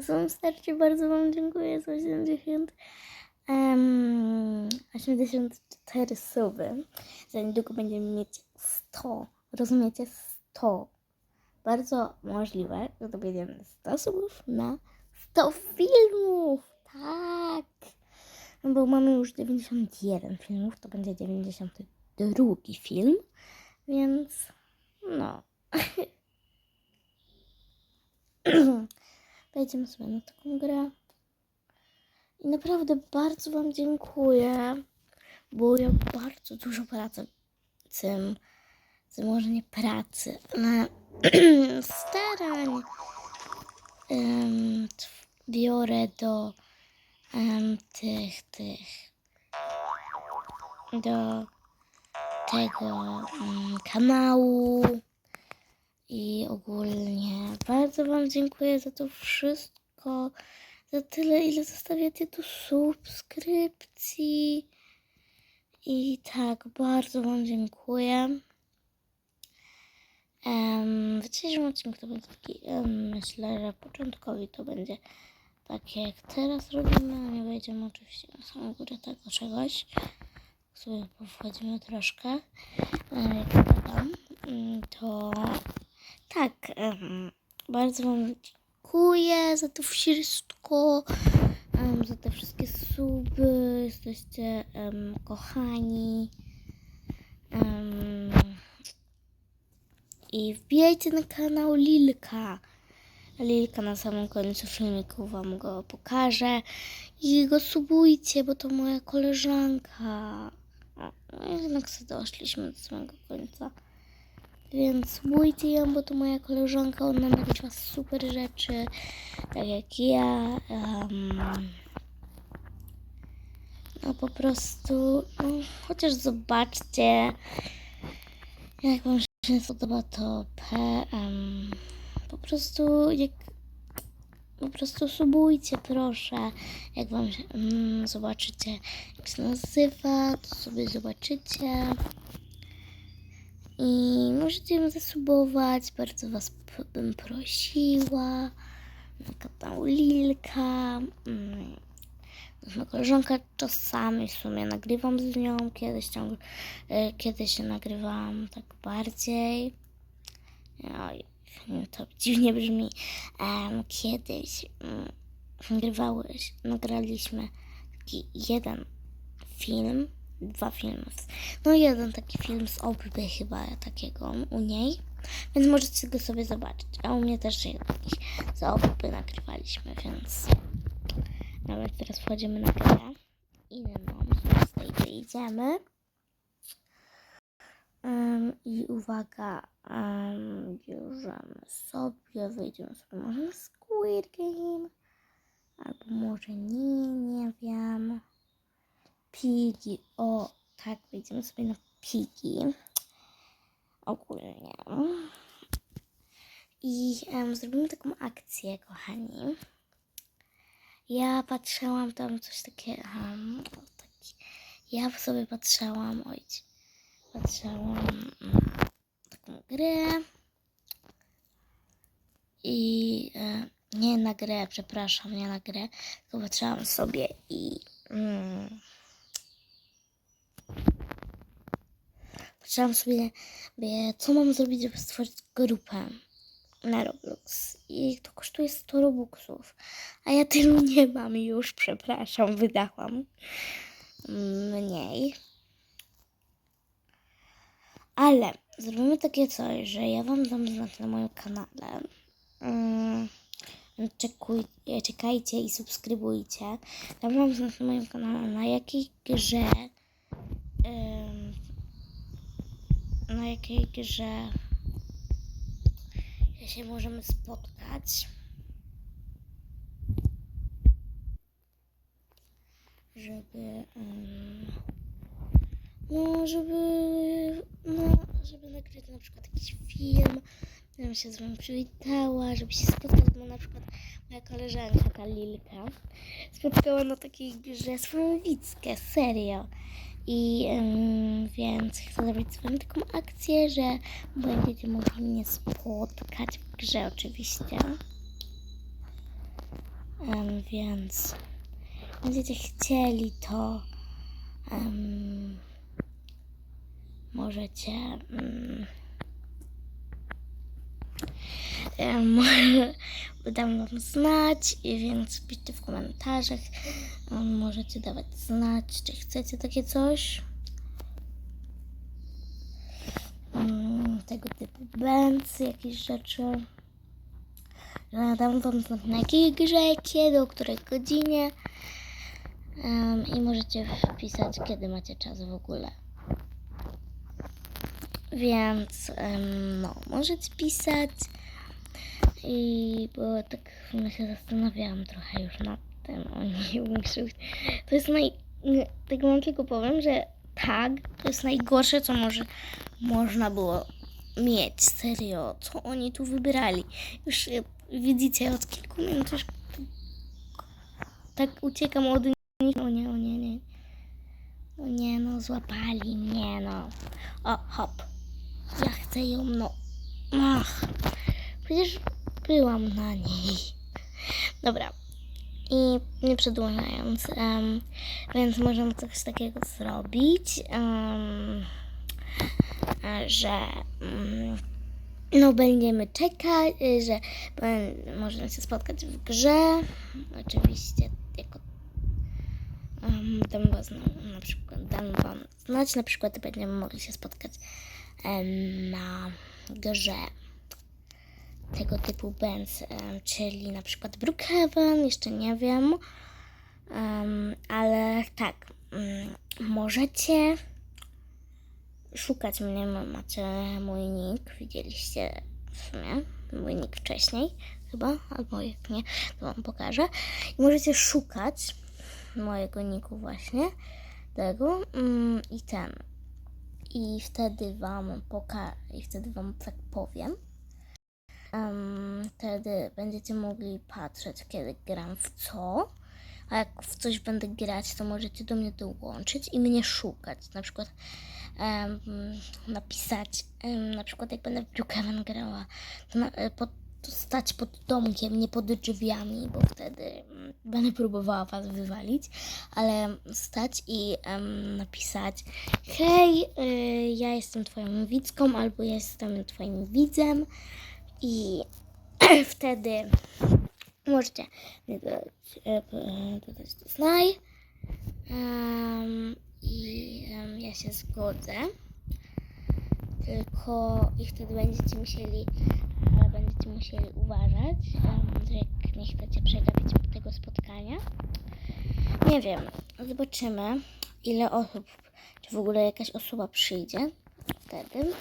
Są starcie bardzo Wam dziękuję za 80, um, 84 suby. Za niedługo będziemy mieć 100. Rozumiecie? 100. Bardzo możliwe, że dowiedziemy 100 subów na 100 filmów. Tak. No bo mamy już 91 filmów, to będzie 92 film, więc no. Wejdziemy sobie na taką grę. I naprawdę bardzo Wam dziękuję, bo ja bardzo dużo pracy tym, tym może nie pracy, ale starań tw- biorę do em, tych, tych, do tego em, kanału i ogólnie bardzo Wam dziękuję za to wszystko, za tyle, ile zostawiacie tu subskrypcji. I tak, bardzo Wam dziękuję. Um, w dzisiejszym odcinku to będzie taki, em, myślę, że początkowi to będzie takie jak teraz robimy, a nie wejdziemy oczywiście na samą górę tego czegoś. Sobie powchodzimy troszkę. E, Jak gadam, mm, to tak, em, bardzo Wam dziękuję za to wszystko, em, za te wszystkie suby, jesteście em, kochani. Em, I wbijajcie na kanał Lilka. Lilka na samym końcu filmiku Wam go pokaże. I go subujcie, bo to moja koleżanka. No jednak sobie doszliśmy do samego końca. Więc subujcie ją, bo to moja koleżanka, ona nagrywa super rzeczy, tak jak ja. em, no po prostu, no, chociaż zobaczcie, jak wam się spodoba to PM. Po prostu, jak, po prostu subujcie proszę, jak wam mm, zobaczycie, jak się nazywa, to sobie zobaczycie. I możecie ją zasubować, bardzo Was bym prosiła. Na kanał Lilka. Mm. Moja koleżanka czasami w sumie nagrywam z nią, kiedyś, ciągle, e, kiedyś nagrywałam tak bardziej. Oj, to dziwnie brzmi. Kiedyś mm, nagrywałeś, nagraliśmy taki jeden film, dwa filmy. No jeden taki film z Opry chyba takiego u niej, więc możecie go sobie zobaczyć. A u mnie też jakiś z Opry nagrywaliśmy, więc nawet teraz wchodzimy na grę z tej wyjdziemy. Um, I uwaga, um, bierzemy sobie, wejdziemy sobie może na Squid Game, albo może nie, nie wiem. Pigi. O, tak, wejdziemy sobie na Pigi. Ogólnie. I em, zrobimy taką akcję, kochani. Ja patrzyłam tam coś takiego. Um, taki. Ja sobie patrzyłam, oj, patrzyłam na taką grę. I nie na grę, przepraszam, nie na grę, tylko patrzyłam sobie i. Mm, Patrzyłam sobie, co mam zrobić, żeby stworzyć grupę na Roblox. I to kosztuje 100 robuxów. A ja tylu nie mam już, przepraszam, wydałam mniej. Ale zrobimy takie coś, że ja wam dam znać na moim kanale. Mm, czekuj, czekajcie i subskrybujcie. Dam wam znać na moim kanale, na jakiej grze na jakiej grze się możemy spotkać. Żeby. em, no, żeby. No, żeby nagrać na przykład jakiś film. Żebym się z wami przywitała, żeby się spotkać, bo na przykład moja koleżanka, ta Lilka, spotkała na takiej grze swoją Wickę, serio. I więc chcę zrobić z wami taką akcję, że będziecie mogli mnie spotkać w grze oczywiście. Em, więc będziecie chcieli, to możecie. mm, dam wam znać, więc piszcie w komentarzach. Możecie dawać znać, czy chcecie takie coś. Tego typu bands, jakieś rzeczy. Dam wam znać na jakiej grze, kiedy, o której godzinie. I możecie wpisać, kiedy macie czas w ogóle. Więc no, możecie pisać. I bo tak sumie się zastanawiałam trochę już nad tym. Oni muszą. To jest naj. nie, Tak wam tylko powiem, że tag to jest najgorsze, co może można było mieć. Serio, co oni tu wybrali. Już e, widzicie, od kilku minut już tak uciekam od nich. O nie, o nie, nie. O nie, no złapali mnie, no. O, hop. Ja chcę ją, no. Ach, przecież byłam na niej. Dobra. I nie przedłużając, em, więc możemy coś takiego zrobić, e, że mm, no będziemy czekać, y, że ben- możemy się spotkać w grze. Oczywiście jako um, dam wam zna- na przykład dam wam znać, na przykład będziemy mogli się spotkać na grze tego typu bands, czyli na przykład Brookhaven, jeszcze nie wiem, Em, ale tak, mm, możecie szukać mnie, ma- macie mój nick, widzieliście w sumie mój nick wcześniej chyba, albo jak nie, to wam pokażę. I możecie szukać mojego nicku właśnie, tego mm, i ten. I wtedy wam poka i wtedy wam tak powiem. Em, wtedy będziecie mogli patrzeć, kiedy gram w co. A jak w coś będę grać, to możecie do mnie dołączyć i mnie szukać. Na przykład em, napisać, em, na przykład jak będę w Brookhaven grała, to, na, pod, to stać pod domkiem, nie pod drzwiami, bo wtedy mm, będę próbowała was wywalić, ale stać i em, napisać hej, y, ja jestem twoją widzką albo ja jestem twoim widzem i wtedy możecie mnie dodać, e, do znaj Em, i em, ja się zgodzę. Tylko i wtedy będziecie musieli, ale będziecie musieli uważać, że nie chcecie przegapić tego spotkania. Nie wiem, zobaczymy ile osób, czy w ogóle jakaś osoba przyjdzie wtedy.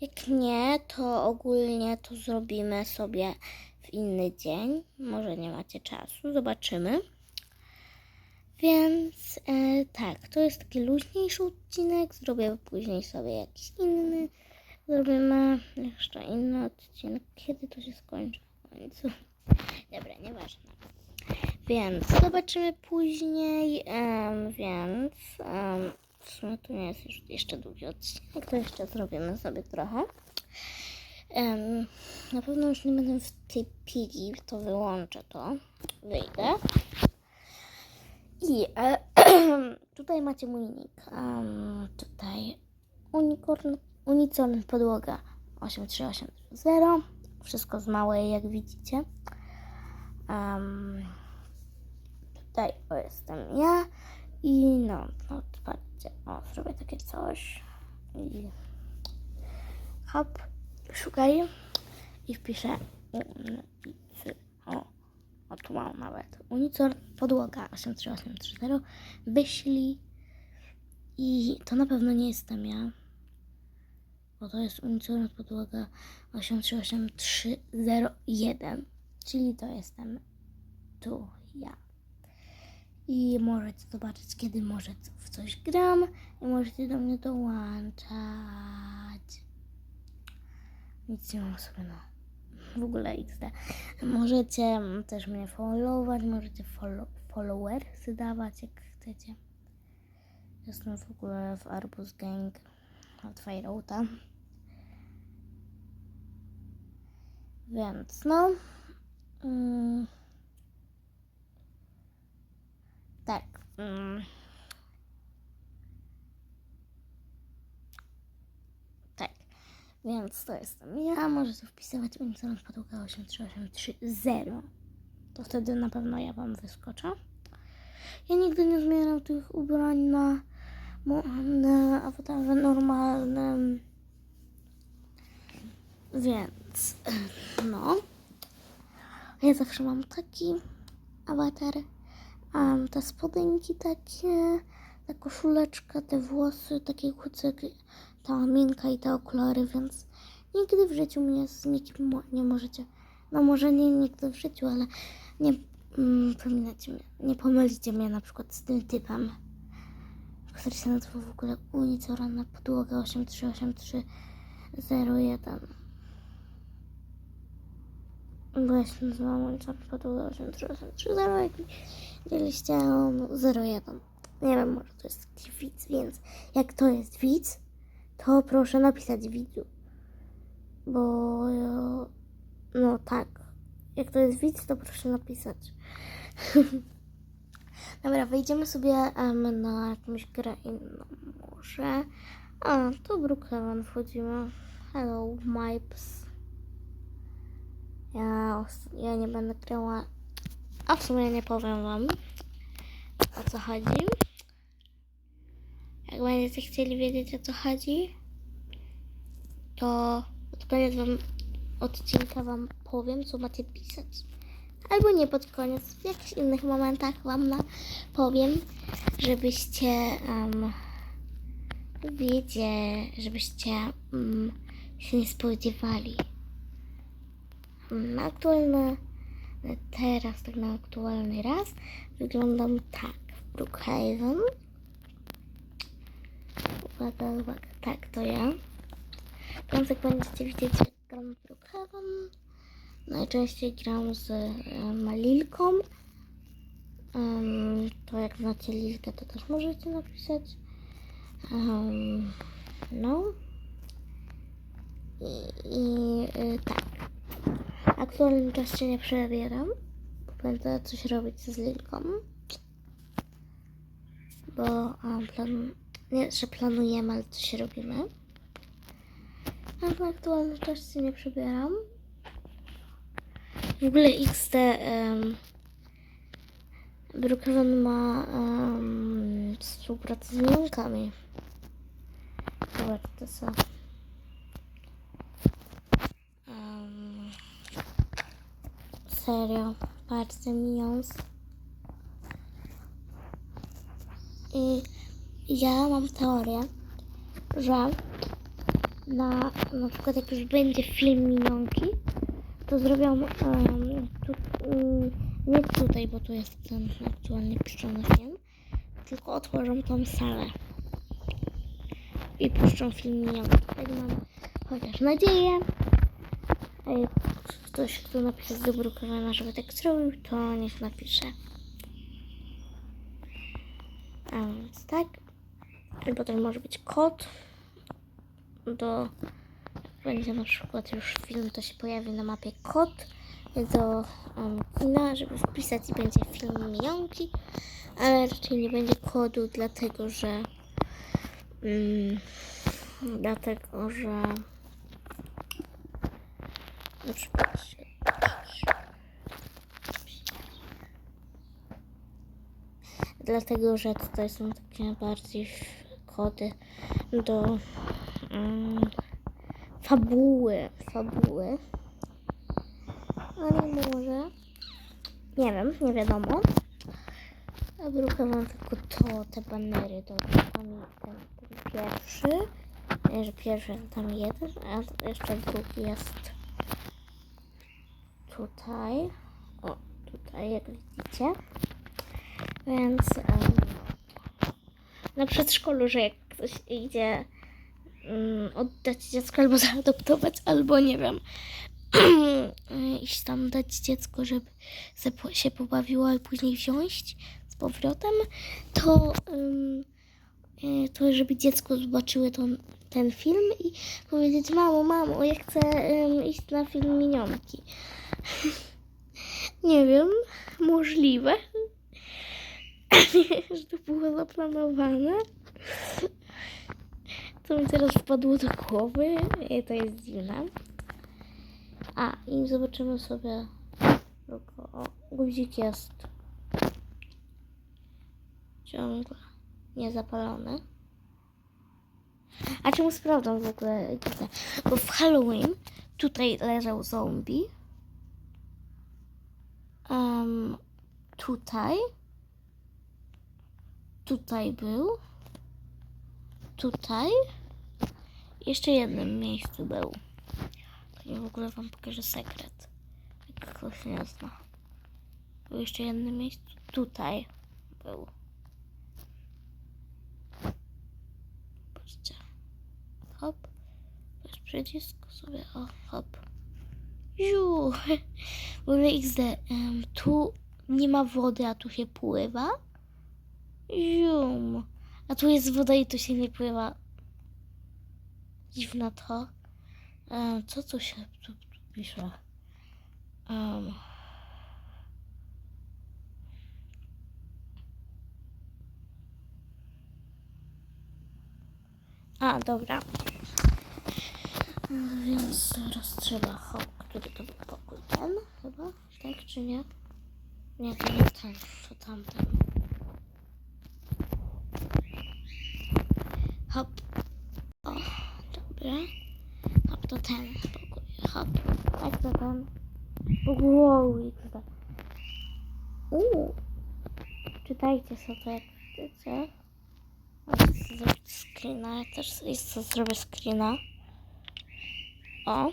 Jak nie, to ogólnie to zrobimy sobie w inny dzień. Może nie macie czasu, zobaczymy. Więc e, tak, to jest taki luźniejszy odcinek. Zrobię później sobie jakiś inny. Zrobimy jeszcze inny odcinek. Kiedy to się skończy w końcu? Dobra, nieważne. Więc zobaczymy później. em, więc em, w sumie to nie jest już jeszcze długi odcinek, to jeszcze zrobimy sobie trochę. Em, na pewno już nie będę w tej pigi, to wyłączę to. Wyjdę. I e, tutaj macie mój nick. Em, tutaj unicorn, unicorn podłoga 83830. Wszystko z małej, jak widzicie. Em, tutaj o, jestem ja. I no, no patrzcie, o, zrobię takie coś. I hop, szukaj i wpiszę. O, o tu mam nawet. Unicor podłoga 83830. Wyślij. I to na pewno nie jestem ja. Bo to jest Unicor podłoga 838301. Czyli to jestem tu ja. I możecie zobaczyć, kiedy może w coś gram i możecie do mnie dołączać. Nic nie mam sobie na w ogóle XD. Możecie mm, też mnie followować, możecie follow, followersy dawać, jak chcecie. Jestem w ogóle w Arbus Gang od Fireouta. Więc no. Mm, tak. Mm. Więc to jestem ja. Możecie wpisywać Unicron Podłoga 83830. To wtedy na pewno ja wam wyskoczę. Ja nigdy nie zmieniam tych ubrań na, na awatarze normalnym. Więc no. Ja zawsze mam taki awatar. Um, te spodenki takie, ta koszuleczka, te włosy, takie kucyki, ta minka i te okulary, więc nigdy w życiu mnie z nikim nie możecie, no może nie nigdy w życiu, ale nie mm, pominacie mnie, nie pomylicie mnie na przykład z tym typem, który się nazywa w ogóle Unicora na podłogę 838301. Bo ja się nazywam Unicora na podłogę 838301 Mieliście 01. Nie wiem, może to jest widz, więc jak to jest widz, to proszę napisać widzu. Bo ja- no tak. Jak to jest widz, to proszę napisać. Dobra, wejdziemy sobie em, na jakąś grę inną może. A, to Brookhaven wchodzimy. Hello, Mipes. Ja, os- ja nie będę grała a w sumie nie powiem wam o co chodzi. Jak będziecie chcieli wiedzieć o co chodzi, to pod koniec wam odcinka wam powiem, co macie pisać. Albo nie pod koniec, w jakichś innych momentach wam na, powiem, żebyście um, żebyście um, się nie spodziewali. Um, aktualne teraz, tak na aktualny raz, wyglądam tak w Brookhaven. Uwaga, uwaga, tak, to ja. W końcu będziecie widzieć, jak gram w Brookhaven. Najczęściej gram z um, Lilką. Um, to jak znacie Lilkę, to też możecie napisać. Um, no. I, i y, tak. W aktualnym czasie nie przebieram. Będę coś robić z Lilką. Bo a, plan... nie, że planujemy, ale coś robimy. A w aktualnym czasie nie przebieram. W ogóle XT um, ma um, współpracę z Milankami. Zobaczcie co. Um, serio, patrzcie Minions. I ja mam teorię, że na, na przykład jak już będzie film Minionki, to zrobią um, tu, um, nie tutaj, bo tu jest ten aktualnie puszczony film, tylko otworzą tą salę i puszczą film Minionki. Tak mam chociaż nadzieję. Jak ktoś, kto napisał do Brookhavena, żeby tak zrobił, to niech napisze. A więc tak. I potem może być kod do będzie na przykład już film, to się pojawi na mapie kod do um, kina, żeby wpisać i będzie film Mijonki, ale raczej nie będzie kodu, dlatego że mm, dlatego, że na przykład dlatego, że tutaj są takie bardziej kody do mm, fabuły, fabuły. Ale może, nie wiem, nie wiadomo. Druga mam tylko to, te banery do tam ten, pierwszy. Nie, że pierwszy tam jeden, a jeszcze drugi jest tutaj. O, tutaj, jak widzicie. Więc em, na przedszkolu, że jak ktoś idzie mm, oddać dziecko albo zaadoptować, albo nie wiem, iść tam dać dziecko, żeby się pobawiło i później wziąć z powrotem, to, y, to żeby dziecko zobaczyło tą, ten film i powiedzieć, mamo, mamo, ja chcę ym, iść na film Minionki. nie wiem, możliwe. że to było zaplanowane. Co mi teraz wpadło do głowy to jest dziwne. A, i zobaczymy sobie tylko, o, guzik jest ciągle niezapalony. A czemu sprawdzam w ogóle? widzę? Bo w Halloween tutaj leżał zombie. Em, tutaj. Tutaj był. Tutaj. Jeszcze jednym miejscu był. Ja w ogóle wam pokażę sekret. Jak ktoś nie zna. Był jeszcze jednym miejscu. Tutaj był. Patrzcie. Hop. To jest przycisk sobie. O, hop. Ziu. W ogóle XD. em, tu nie ma wody, a tu się pływa. Zium. A tu jest woda i tu się nie pływa. Dziwne to. Em, co tu się tu, tu pisze? Em. A, dobra. Więc teraz trzeba hop, który to był pokój? Ten chyba? Tak czy nie? Nie, to nie ten, to tamten. Hop. O, dobra. Hop, to ten pokój. Hop. Tak, to ten. Wow, XD. Uuu. Czytajcie sobie, jak chcecie. Chcę zrobić screena. Ja też sobie chcę zrobić screena. O.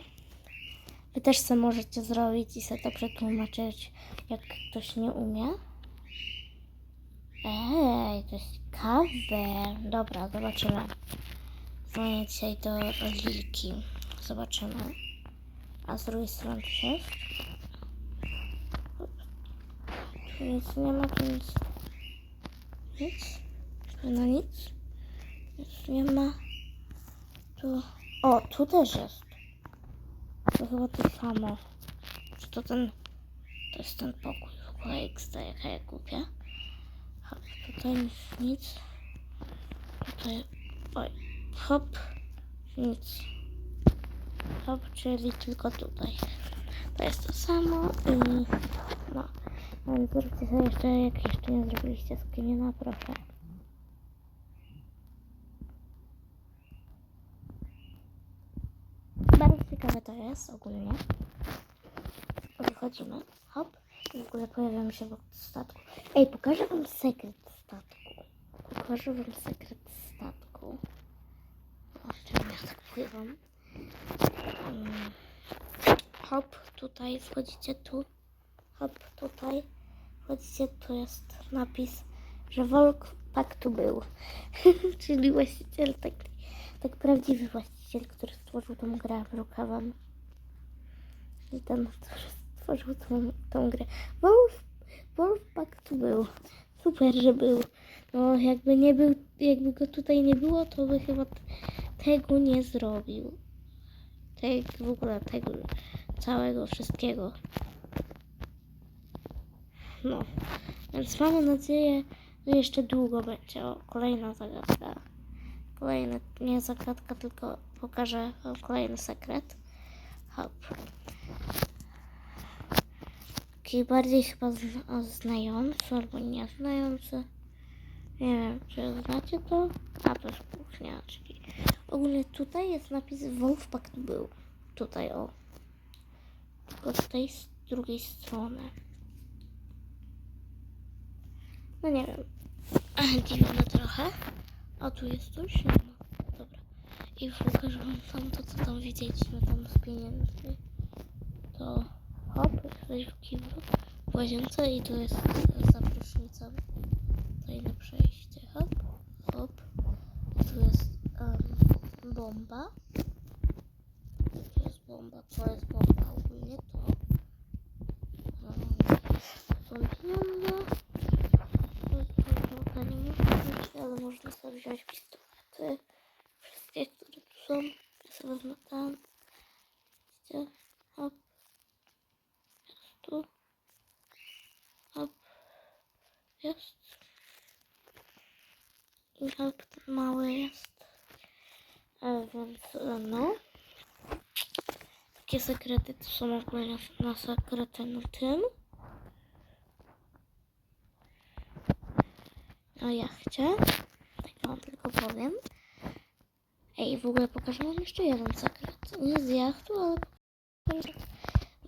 Wy też sobie możecie zrobić i sobie to przetłumaczyć, jak ktoś nie umie. Ej, to jest ciekawe. Dobra, zobaczymy. Dzwonię dzisiaj do Lilki. Zobaczymy. A z drugiej strony coś jest? Tu nic nie ma, tu nic. Nic? No nic. Nic nie ma. Tu. O, tu też jest. To chyba to samo. Czy to ten. To jest ten pokój w ogóle XD, jaka ja głupia. Tutaj nic, nic. Tutaj. Oj. Hop. Nic. Hop, czyli tylko tutaj. To jest to samo i. No. Więc zróbcie sobie jeszcze, jak jeszcze nie zrobiliście screena, proszę. Bardzo ciekawe to jest ogólnie. Wychodzimy, hop, i w ogóle pojawiamy się wokół statku. Ej, pokażę wam sekret. Pokażę wam sekret statku. Czemu ja tak pływam? Mm. Hop, tutaj wchodzicie tu. Hop, tutaj. Wchodzicie, tu jest napis, że Volk tak tu był. Czyli właściciel, tak, tak prawdziwy właściciel, który stworzył tą grę w rukawem. I ten, który stworzył tą, tą grę. Wolf, Wolfpack tu był. Super, że był. No, jakby nie był, jakby go tutaj nie było, to by chyba tego nie zrobił. Tego, w ogóle tego, całego wszystkiego. No, więc mamy nadzieję, że jeszcze długo będzie. O, kolejna zagadka. Kolejna, nie zagadka, tylko pokażę kolejny sekret. Hop. Taki bardziej chyba zna- znający albo nieznający. Nie wiem, czy znacie to? A to jest kuchnia, czyli ogólnie tutaj jest napis Wolfpack był. Tutaj o. Tylko z tej s- drugiej strony. No nie wiem. Dziwne trochę. A tu jest coś? Nie. Dobra. I pokażę wam tam to, co tam widzieliśmy tam z pieniędzmi. To hop, jesteś w kiblu, w łazience i tu jest za prysznicem. Tajne przejście. Hop, hop. Tu jest em, bomba. Tu jest bomba. Co jest bomba? Ogólnie to. Um, są pieniądze. To trochę nie muszę mieć, ale można sobie wziąć pistolety. Wszystkie, które tu są. Ja sobie wezmę ten. Widzicie? Hop. Jest tu. Hop. Jest. I help ten mały jest. E, więc e, no. Takie na sekrety na tym. Na jachcie. Tak wam tylko powiem. Ej, w ogóle pokażę wam jeszcze jeden sekret. Nie z jachtu, ale.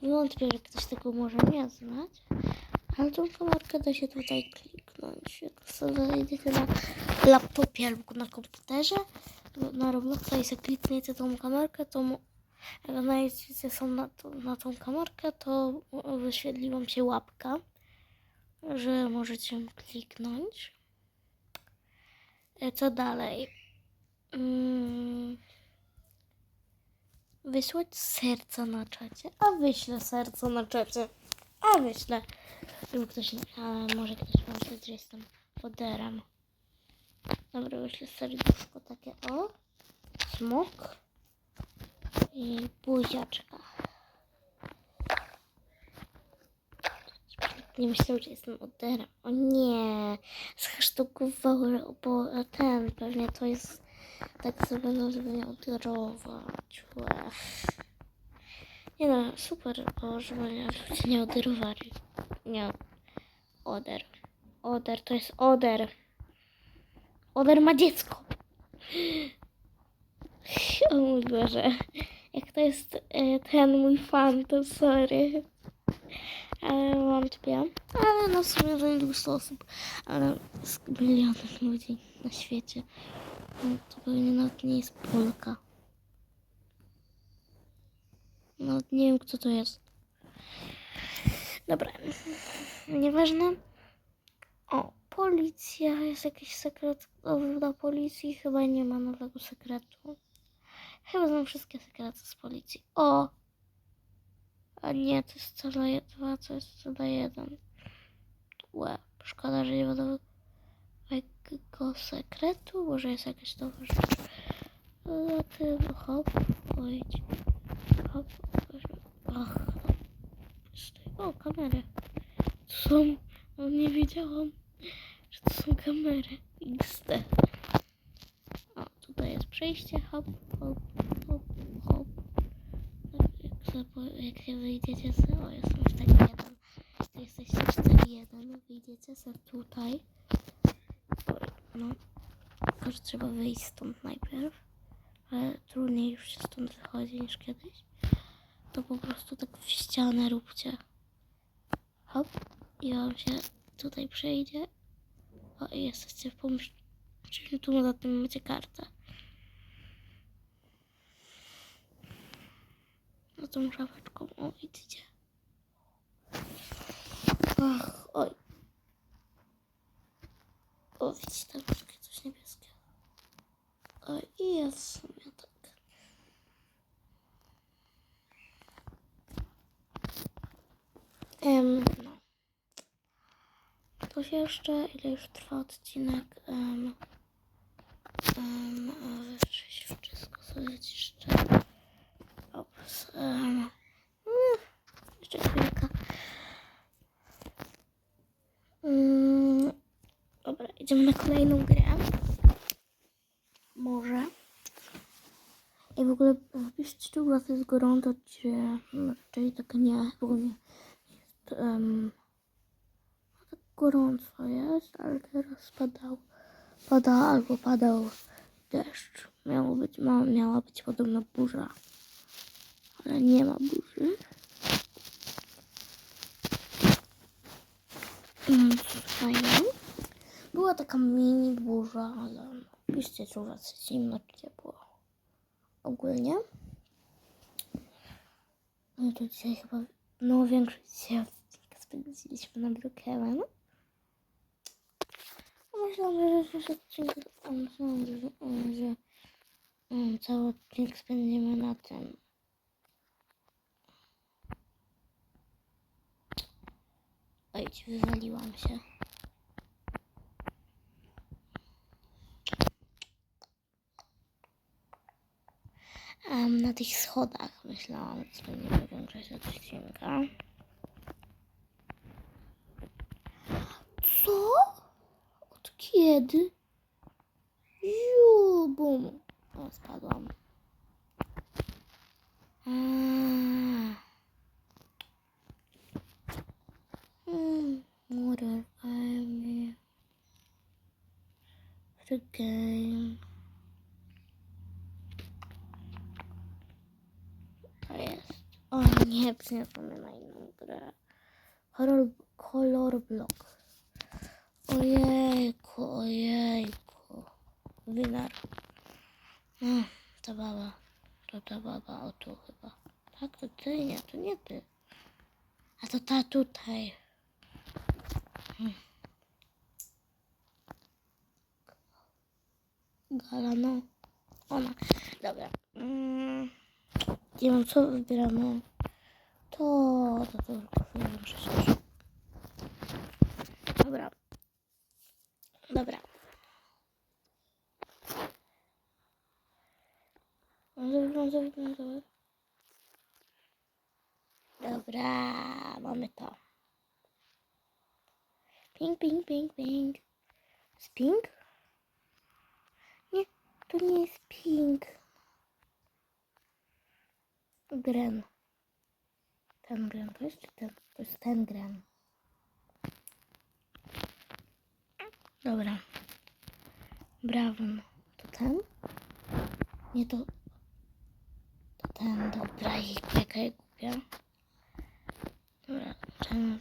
Wątpię, że ktoś tego może nie znać. Ale tą kamerkę da się tutaj kliknąć. Jak sobie zajdziecie na laptopie albo na komputerze, na Robloxa i sobie klikniecie tą kamerkę, to jak znajdziecie są na, to, na tą kamerkę, to wyświetli wam się łapka, że możecie kliknąć. E, Co dalej? Mm. Wysłać serca na czacie. A wyślę serca na czacie. A wyślę. Żeby ktoś, ale może ktoś pomyśleć, że jestem poderem. Dobra, wyślę serduszko takie o. Smok. I buziaczka. Nie myślał, że jestem oderem. O nie. Zhasztagował, bo ten pewnie to jest tak sobie no, żeby nie oderować. Nie no, super, bo żeby nie oderowali. Nie. Oder. Oder to jest oder. Oder ma dziecko. O mój Boże. Jak to jest e, ten mój fan, to sorry. Ale wątpię. Ale no w sumie za 200 osób. Ale z milionem ludzi na świecie. No, to pewnie nawet nie jest Polka. No nie wiem kto to jest. Dobra. Nieważne. O, policja. Jest jakiś sekret dla policji. Chyba nie ma nowego sekretu. Chyba znam wszystkie sekrety z policji. O! A nie, to jest cela 2, to jest cela 1. Łe, szkoda, że nie ma nowego sekretu. Może jest jakaś nowa rzecz. A ty, hop, ojdź. Hop, ach. O, kamery. To są, no nie wiedziałam, że to są kamery. XD. O, tutaj jest przejście, hop, hop. Sobie, jak się wyjdziecie z... O, jestem 4-1. Jak jesteście 4-1, wyjdziecie sobie tutaj. No. Tylko, że trzeba wyjść stąd najpierw. Ale trudniej już się stąd wychodzi niż kiedyś. To po prostu tak w ścianę róbcie. Hop. I wam się tutaj przejdzie. O, i jesteście w pomieszczeniu. Tu na tym macie kartę. Tą szafeczką. O, widzicie. Ach, oj. O, widzicie, tam takie coś niebieskiego. Oj, i jest w sumie tak. Em, no. Się jeszcze, ile już trwa odcinek? Um, um, wszystko sobie jeszcze. Um, jeszcze chwilkę. Mm, dobra, idziemy na kolejną grę. Może. I w ogóle wpiszcie, czy u was jest gorąco, czy raczej tak nie, bo nie jest um, tak gorąco jest, ale teraz padał, pada albo padał deszcz. Miało być, miała być podobna burza, ale nie ma burzy. Mm, fajnie. Była taka mini burza, ale piszcie, czy u was jest zimno, czy ciepło. Ogólnie. No to dzisiaj chyba, no większość dzisiaj spędziliśmy na Brookhaven. Myślałam, że że odcinek, myślałam, że, że um, cały odcinek spędzimy na tym. Oj, wywaliłam się. Em, na tych schodach myślałam, że spędzimy większość odcinka. Co? Od kiedy? Ziu, bum. O, spadłam. Aaa. Water army. The game. To jest. O nie, przeniosło mnie na inną grę. Kolor, kolor blok. Ojejku, ojejku. Winar. No, ta baba. To ta baba, o tu chyba. Tak, to ty, nie, to nie ty. A to ta tutaj. Hmm. Gala, no. Ona. Dobra. Mm. Nie wiem, co wybieramy. To, to, to tylko chwilę muszę się... Dobra. Dobra. Brązowy, brązowy, brązowy. Dobra, mamy to. Ping, ping, ping. Jest? Nie, to nie jest ping. Gren. Ten gren, to jest czy ten? To jest ten gren. Dobra. Brawo. To ten? Nie to. To ten, dobra. I jaka ja głupia. Dobra,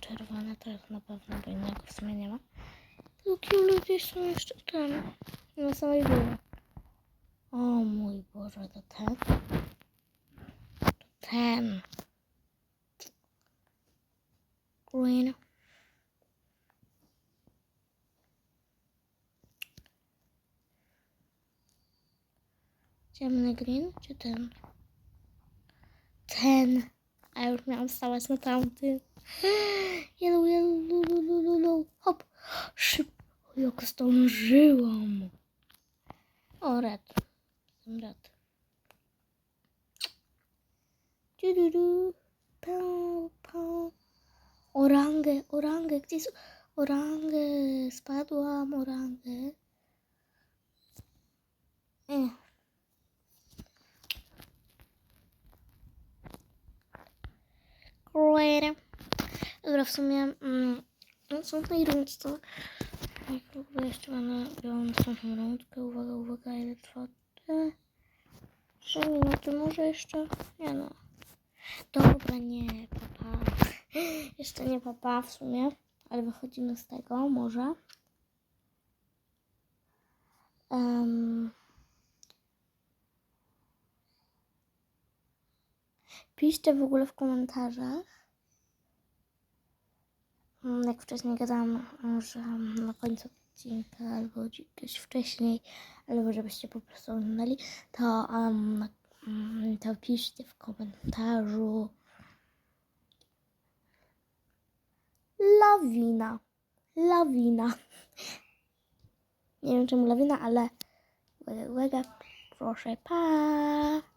czerwone, to jest na pewno, bo innego w sumie nie ma. Takie ludzie są jeszcze ten. Na samej górze. O mój Boże, to ten. To ten. Green. Ciemny green czy ten? Ten. A już miałam stawać na tamtym. Lulu, lulu, lulu. Hop. Szybko, jak zdążyłam. O, red. Jestem red. Du-du-du. Pał, pał. Orangę, orangę. Gdzie jest orangę? Spadłam, orangę. Eh. Great. Dobra, w sumie mm, no, są w tej rundce. Jak w ogóle jeszcze mamy białą następną rundkę. Uwaga, uwaga, ile trwa? Trzy minuty może jeszcze? Nie no. Dobra, nie, papa. Jeszcze nie papa w sumie, ale wychodzimy z tego może. Em, Piszcie w ogóle w komentarzach. Mm, Jak wcześniej gadałam, że na końcu odcinka albo gdzieś wcześniej, albo żebyście po prostu oglądali, to, um, to piszcie w komentarzu lawina. Lawina. Nie wiem czemu lawina, ale uwaga. Proszę, pa.